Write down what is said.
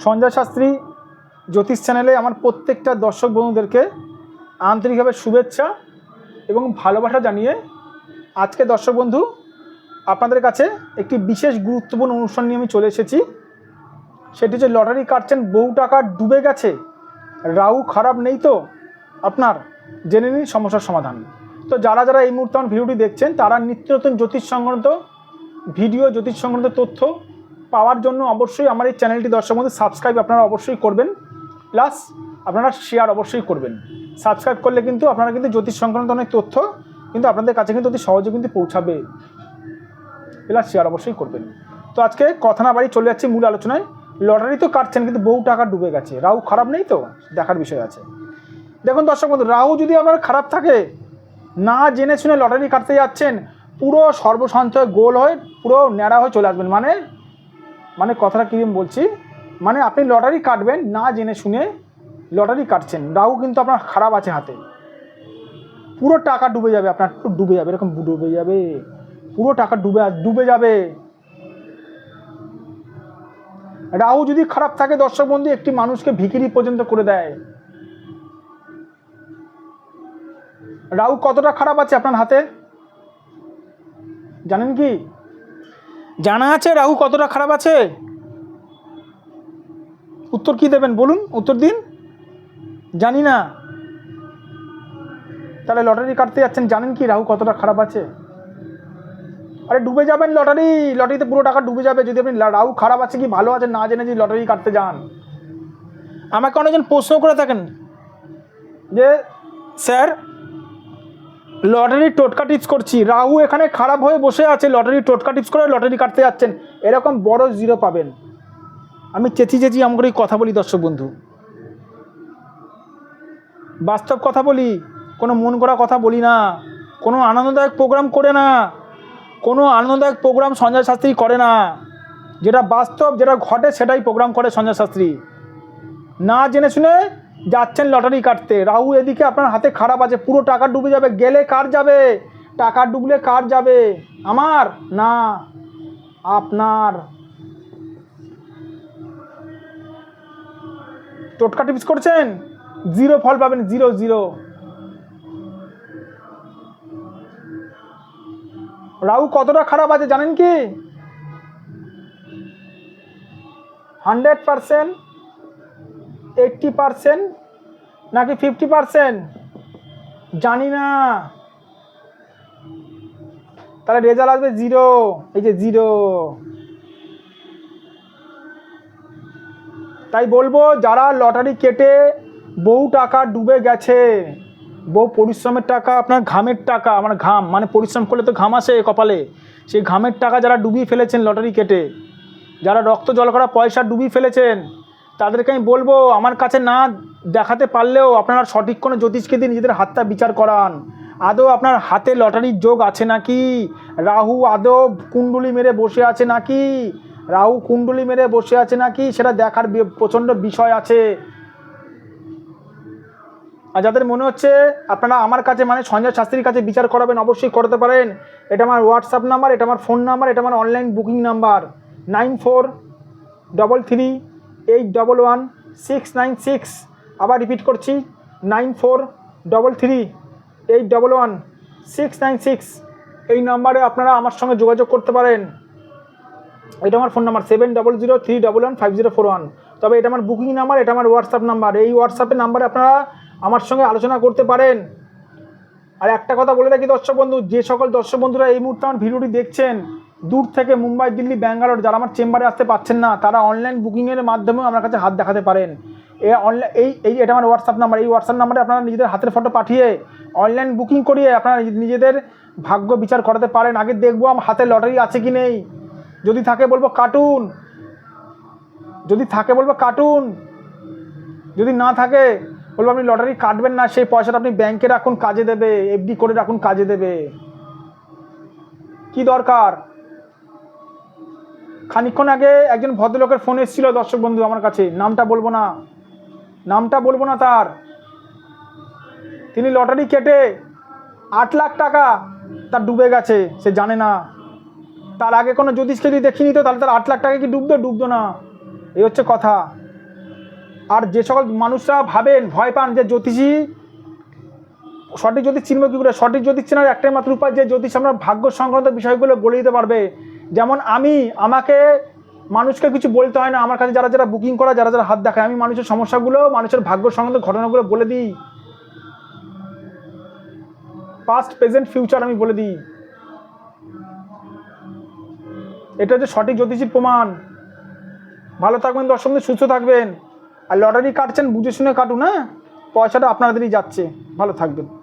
সঞ্জয় শাস্ত্রী জ্যোতিষ চ্যানেলে আমার প্রত্যেকটা দর্শক বন্ধুদেরকে আন্তরিকভাবে শুভেচ্ছা এবং ভালোবাসা জানিয়ে আজকে দর্শক বন্ধু আপনাদের কাছে একটি বিশেষ গুরুত্বপূর্ণ অনুষ্ঠান নিয়ে আমি চলে এসেছি। সেটি হচ্ছে লটারি কাটছেন, বহু টাকা ডুবে গেছে, রাহু খারাপ নেই তো? আপনার জেনে নিন সমস্যার সমাধান। তো যারা যারা এই মুহূর্তে আমার ভিডিওটি দেখছেন, তারা নিত্য নতুন জ্যোতিষ সংক্রান্ত ভিডিও, জ্যোতিষ সংক্রান্ত তথ্য পাওয়ার জন্য অবশ্যই আমার এই চ্যানেলটি দর্শক বন্ধু সাবস্ক্রাইব আপনারা অবশ্যই করবেন। প্লাস আপনারা শেয়ার অবশ্যই করবেন। সাবস্ক্রাইব করলে কিন্তু আপনারা কিন্তু জ্যোতিষ সংক্রান্ত অনেক তথ্য কিন্তু আপনাদের কাছে কিন্তু অতি সহজে কিন্তু পৌঁছাবে। প্লাস শেয়ার অবশ্যই করবেন। তো আজকে কথা না বাড়ি চলে যাচ্ছি মূল আলোচনায়। লটারি তো কাটছেন কিন্তু বহু টাকা ডুবে গেছে। রাহু খারাপ নেই তো? দেখার বিষয় আছে। দেখুন দর্শক বন্ধু, রাহু যদি আপনার খারাপ থাকে, না জেনে শুনে লটারি কাটতে যাচ্ছেন, পুরো সর্বসন্তয় গোল হয়ে পুরো ন্যাড়া হয়ে চলে আসবেন। মানে মানে কথাটা কী বলছি? মানে আপনি লটারি কাটবেন না জেনে শুনে লটারি কাটছেন। রাহু কিন্তু আপনার খারাপ আছে হাতে। পুরো টাকা ডুবে যাবে, আপনার ডুবে যাবে, এরকম ডুবে যাবে। পুরো টাকা ডুবে ডুবে যাবে। রাহু যদি খারাপ থাকে, দর্শক বন্ধু, একটি মানুষকে ভিকিরি পর্যন্ত করে দেয়। রাহু কতটা খারাপ আছে আপনার হাতে? জানেন কি? জানা আছে? রাহু কতটা খারাপ আছে? উত্তর কি দেবেন বলুন? উত্তর দিন। জানি না। তাহলে লটারি কাটতে যাচ্ছেন, জানেন কি রাহু কতটা খারাপ আছে? আরে ডুবে যাবেন লটারি। লটারিতে পুরো টাকা ডুবে যাবে। যদি আপনি রাহু খারাপ আছে কি ভালো আছে না জেনে যদি লটারি কাটতে যান। আমাকে অনেকজন প্রশ্ন করে থাকেন যে, স্যার লটারি টোটকা টিপস করছি। রাহু এখানে খারাপ হয়ে বসে আছে, লটারি টোটকা টিপস করে লটারি কাটতে যাচ্ছেন। এরকম বড় জিরো পাবেন। আমি চেঁচি চেঁচি আম করে কথা বলি দর্শক বন্ধু। বাস্তব কথা বলি, কোনো মন করা কথা বলি না। কোনো আনন্দদায়ক প্রোগ্রাম করে না। কোনো আনন্দদায়ক প্রোগ্রাম সঞ্জয় শাস্ত্রী করে না। যেটা বাস্তব, যেটা ঘটে সেটাই প্রোগ্রাম করে সঞ্জয় শাস্ত্রী। না জেনে শুনে যাচ্ছেন লটারি কাটতে। রাহু এদিকে আপনার হাতে খারাপ আছে, পুরো টাকা ডুবে যাবে। গেলে কার যাবে? টাকা ডুবলে কার যাবে? আমার? না, আপনার। টোটকা টিপস করছেন? জিরো ফল পাবেন, জিরো জিরো। রাহু কতটা খারাপ আছে জানেন কি? হান্ড্রেড পারসেন্ট এইট্টি পারসেন্ট নাকি ফিফটি পারসেন্ট? জানি না। তাহলে রেজাল্ট আসবে জিরো এই যে জিরো তাই বলব, যারা লটারি কেটে বহু টাকা ডুবে গেছে বহু পরিশ্রমের টাকা, আপনার ঘামের টাকা মানে ঘাম মানে পরিশ্রম করলে তো ঘাম আসে কপালে, সেই ঘামের টাকা যারা ডুবিয়ে ফেলেছেন লটারি কেটে, যারা রক্ত জল করা পয়সা ডুবিয়ে ফেলেছেন তাদেরকে আমি বলব, আমার কাছে না দেখাতে পারলেও আপনারা সঠিক কোনো জ্যোতিষকে দিয়ে নিজেদের হাতটা বিচার করান। আদৌ আপনার হাতে লটারির যোগ আছে নাকি? রাহু আদৌ কুণ্ডুলি মেরে বসে আছে নাকি? রাহু কুণ্ডুলি মেরে বসে আছে নাকি? সেটা দেখার প্রচণ্ড বিষয় আছে। আর যাদের মনে হচ্ছে আপনারা আমার কাছে মানে সঞ্জয় শাস্ত্রীর কাছে বিচার করাবেন, অবশ্যই করতে পারেন। এটা আমার হোয়াটসঅ্যাপ নাম্বার এটা আমার ফোন নাম্বার এটা আমার online booking number nine four double three eight double one six nine six আবার রিপিট করছি nine four double three eight double one six nine six এই নাম্বারে আপনারা আমার সঙ্গে যোগাযোগ করতে পারেন। এটা আমার phone number seven double zero three double one five zero four one তবে এটা আমার বুকিং নাম্বার এটা আমার হোয়াটসঅ্যাপ নাম্বার এই হোয়াটসঅ্যাপের নাম্বারে আপনারা আমার সঙ্গে আলোচনা করতে পারেন। আর একটা কথা বলে রাখি দর্শক বন্ধু, যে সকল দর্শক বন্ধুরা এই মুহূর্তে আমার ভিডিওটি দেখছেন দূর থেকে মুম্বাই, দিল্লি, ব্যাঙ্গালোর যারা আমার চেম্বারে আসতে পারছেন না, তারা অনলাইন বুকিংয়ের মাধ্যমেও আমার কাছে হাত দেখাতে পারেন। এই এই এটা আমার হোয়াটসঅ্যাপ নাম্বার এই হোয়াটসঅ্যাপ নাম্বারে আপনারা নিজেদের হাতের ফটো পাঠিয়ে অনলাইন বুকিং করিয়ে আপনারা নিজেদের ভাগ্য বিচার করাতে পারেন। আগে দেখব আমার হাতে লটারি আছে কি নেই। যদি থাকে বলব কার্টুন যদি থাকে বলব কার্টুন যদি না থাকে, বলব আপনি লটারি কাটবেন না, সেই পয়সাটা আপনি ব্যাংকে রাখুন, কাজে দেবে এফডি করে রাখুন, কাজে দেবে। কি দরকার? খানিকক্ষণ আগে একজন ভদ্রলোকের ফোন এসেছিল, দর্শক বন্ধু, আমার কাছে। নামটা বলব না। নামটা বলব না তার। তিনি লটারি কেটে আট লাখ টাকা তার ডুবে গেছে, সে জানে না। তার আগে কোনো জ্যোতিষকে যদি দেখিনি তো তাহলে তার আট লাখ টাকা কি ডুবতো ডুবতো না। এই হচ্ছে কথা। আর যে সকল মানুষরা ভাবেন, ভয় পান যে জ্যোতিষী, সঠিক জ্যোতিষ চিনব কী করে? সঠিক জ্যোতিষ চেনার একটাই মাত্র উপায় যে জ্যোতিষ আমরা ভাগ্য সংক্রান্ত বিষয়গুলো বলে দিতে পারবে। যেমন আমি, আমাকে মানুষকে কিছু বলতে হয় না, আমার কাছে যারা যারা বুকিং করা, যারা যারা হাত দেখায়, আমি মানুষের সমস্যাগুলো, মানুষের ভাগ্য সংক্রান্ত ঘটনাগুলো বলে দিই। পাস্ট প্রেজেন্ট ফিউচার আমি বলে দিই। এটা হচ্ছে সঠিক জ্যোতিষীর প্রমাণ। ভালো থাকবেন, দর্শক সুস্থ থাকবেন। আর লটারি কাটছেন, বুঝে শুনে কাটুন হ্যাঁ? পয়সাটা আপনাদেরই যাচ্ছে। ভালো থাকবেন।